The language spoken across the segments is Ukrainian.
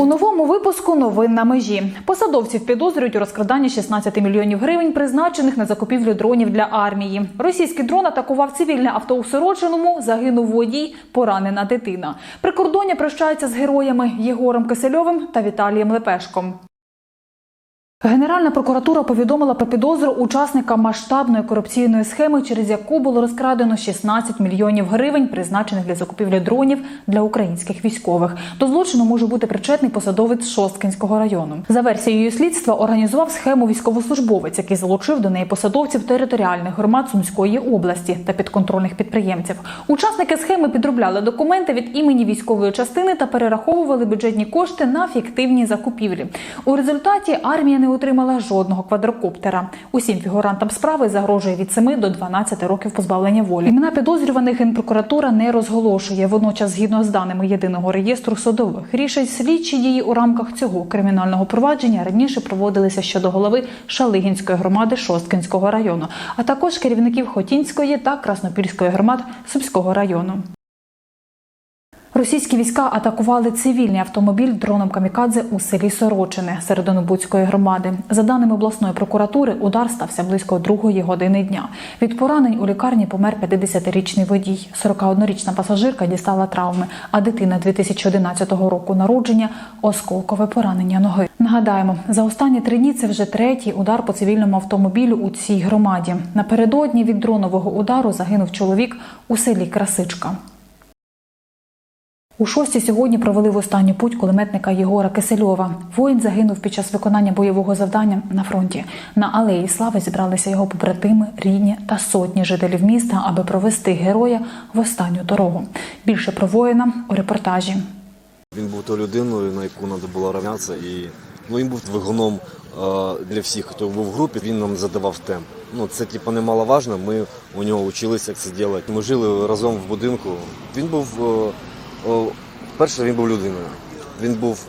У новому випуску новин на межі посадовців підозрюють у розкраданні 16 мільйонів гривень, призначених на закупівлю дронів для армії. Російський дрон атакував цивільне авто у Сорочиному. Загинув водій, поранена дитина. Прикордоння прощається з героями Єгором Кисельовим та Віталієм Лепешком. Генеральна прокуратура повідомила про підозру учасника масштабної корупційної схеми, через яку було розкрадено 16 мільйонів гривень, призначених для закупівлі дронів для українських військових. До злочину може бути причетний посадовець Шосткинського району. За версією слідства організував схему військовослужбовець, який залучив до неї посадовців територіальних громад Сумської області та підконтрольних підприємців. Учасники схеми підробляли документи від імені військової частини та перераховували бюджетні кошти на фіктивні закупівлі. У результаті армія не отримала жодного квадрокоптера. Усім фігурантам справи загрожує від 7 до 12 років позбавлення волі. Імена підозрюваних генпрокуратура не розголошує. Водночас, згідно з даними єдиного реєстру судових рішень, слідчі дії у рамках цього кримінального провадження раніше проводилися щодо голови Шалигінської громади Шосткинського району, а також керівників Хотінської та Краснопільської громад Сумського району. Російські війська атакували цивільний автомобіль дроном камікадзе у селі Сорочине Середонобудської громади. За даними обласної прокуратури, удар стався близько другої години дня. Від поранень у лікарні помер 50-річний водій. 41-річна пасажирка дістала травми, а дитина 2011 року народження осколкове поранення ноги. Нагадаємо, за останні три дні це вже третій удар по цивільному автомобілю у цій громаді. Напередодні від дронового удару загинув чоловік у селі Красичка. У шості сьогодні провели в останню путь кулеметника Єгора Кисельова. Воїн загинув під час виконання бойового завдання на фронті. На алеї слави зібралися його побратими, рідні та сотні жителів міста, аби провести героя в останню дорогу. Більше про воїна у репортажі. Він був тою людиною, на яку треба було рівнятися. І ну, він був двигуном для всіх, хто був в групі, він нам задавав темп. Ну, це типу немаловажно, ми у нього вчилися як це робити. Ми жили разом в будинку. Він був, е, перше, він був людиною. Він був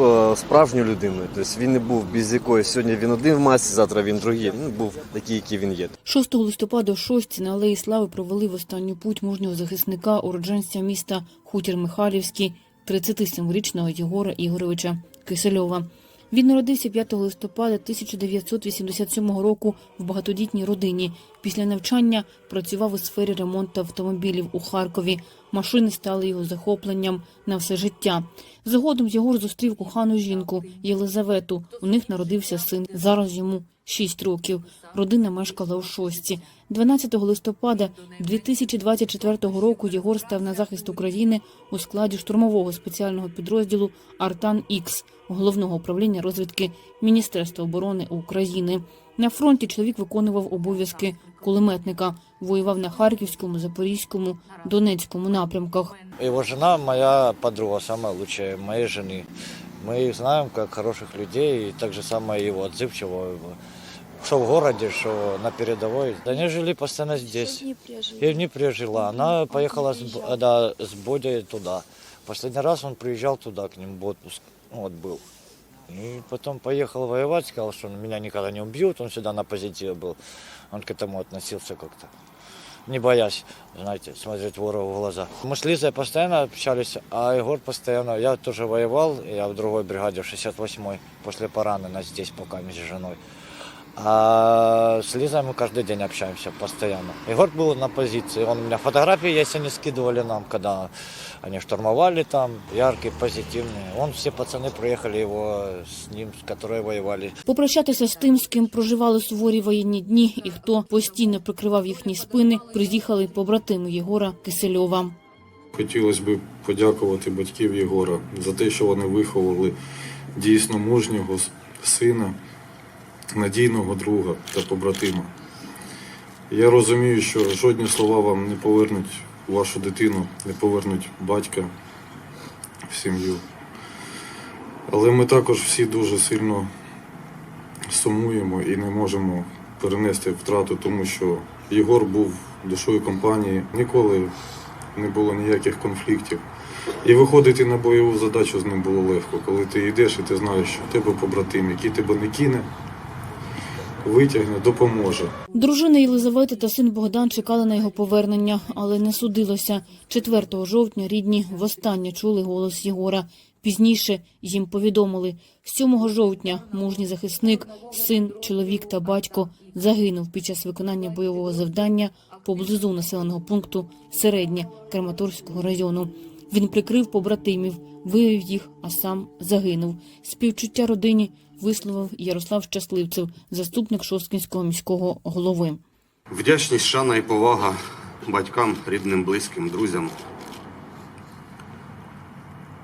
е, справжньою людиною. Тобто він не був без якоїсь сьогодні він один в масці, завтра він другий. Він був такий, який він є. 6 листопада Шостці на Алеї Слави провели в останню путь мужнього захисника, уродженця міста Хутір Михайлівський, 37-річного Єгора Ігоровича Кисельова. Він народився 5 листопада 1987 року в багатодітній родині. Після навчання працював у сфері ремонту автомобілів у Харкові. Машини стали його захопленням на все життя. Згодом Єгор зустрів кохану жінку Єлизавету. У них народився син. Зараз йому 6 років. Родина мешкала у шості. 12 листопада 2024 року Єгор став на захист України у складі штурмового спеціального підрозділу Артан Ікс головного управління розвідки Міністерства оборони України. На фронті чоловік виконував обов'язки кулеметника, воював на Харківському, Запорізькому, Донецькому напрямках. Его жена моя подруга, самая лучшая моей жены. Мы их знаем как хороших людей, и так же самое его отзывчивого. Что в городе, что на передовой. Они жили постоянно здесь. И в Днепре жила. Она поехала с, Б- да, с Бодей туда. Последний раз он приезжал туда к ним в отпуск. Ну, Вот был. И потом поехал воевать, сказал, что меня никогда не убьют. Он всегда на позитиве был. Он к этому относился как-то не боясь, знаете, смотреть ворогу в глаза. Мы с Лизой постоянно общались, а Егор постоянно, я тоже воевал, я в другой бригаде, в 68-й, после поранена здесь пока с женой. А с Лизой мы каждый день общаемся постоянно. Егор был на позиции, он у меня фотографии есть, они скидывали нам, когда они штурмовали там, яркие, позитивные. Он, все пацаны приехали его с ним, с которые воевали. Попрощатися з тим, з ким проживали суворі воєнні дні, і хто постійно прикривав їхні спини, приїхали побратими Єгора Кисельова. Хотілося б подякувати батьків Єгора за те, що вони виховали дійсно мужнього с- сина, надійного друга та побратима. Я розумію, що жодні слова вам не повернуть вашу дитину, не повернуть батька в сім'ю. Але ми також всі дуже сильно сумуємо і не можемо перенести втрату, тому що Єгор був душою компанії, ніколи не було ніяких конфліктів. І виходити на бойову задачу з ним було легко, коли ти йдеш і ти знаєш, що в тебе побратим, який тебе не кине, витягне, допоможе. Дружина Єлизавети та син Богдан чекали на його повернення, але не судилося. 4 жовтня рідні востаннє чули голос Єгора. Пізніше їм повідомили, 7 жовтня мужній захисник, син, чоловік та батько загинув під час виконання бойового завдання поблизу населеного пункту Середнє Краматорського району. Він прикрив побратимів, вивів їх, а сам загинув. Співчуття родині висловив Ярослав Щасливцев, заступник Шосткінського міського голови. Вдячність, шана і повага батькам, рідним, близьким, друзям.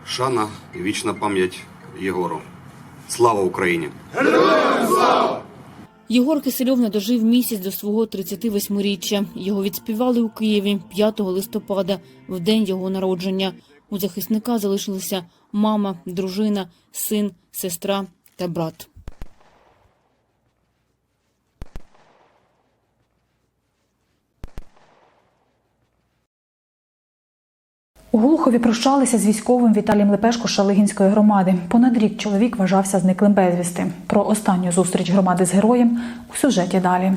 Шана і вічна пам'ять Єгору. Слава Україні! Єгор Кисельов не дожив місяць до свого 38-річчя. Його відспівали у Києві 5 листопада, в день його народження. У захисника залишилися мама, дружина, син, сестра та брат. У Глухові прощалися з військовим Віталієм Лепешко Шалигінської громади. Понад рік чоловік вважався зниклим безвісти. Про останню зустріч громади з героєм у сюжеті далі.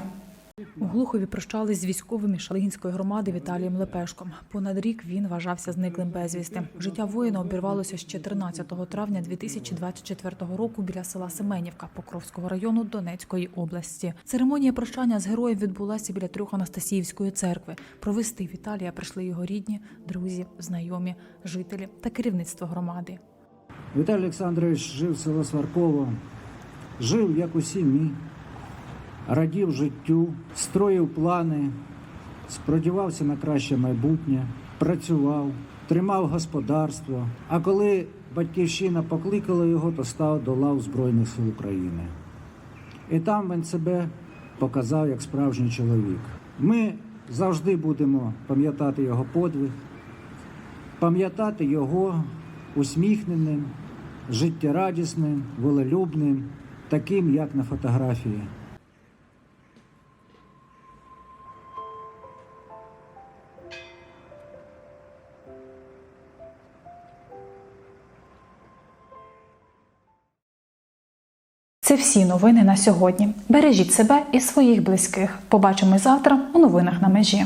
У Глухові прощались з військовим із Шалигінської громади Віталієм Лепешком. Понад рік він вважався зниклим безвісти. Життя воїна обірвалося з 14 травня 2024 року біля села Семенівка Покровського району Донецької області. Церемонія прощання з героєм відбулася біля трьох Анастасіївської церкви. Провести Віталія прийшли його рідні, друзі, знайомі, жителі та керівництво громади. Віталій Олександрович жив в село Сварково, жив, як усі ми, радів життю, строїв плани, сподівався на краще майбутнє, працював, тримав господарство. А коли батьківщина покликала його, то став до лав Збройних сил України. І там він себе показав як справжній чоловік. Ми завжди будемо пам'ятати його подвиг, пам'ятати його усміхненим, життєрадісним, волелюбним, таким, як на фотографії. Це всі новини на сьогодні. Бережіть себе і своїх близьких. Побачимось завтра у новинах на межі.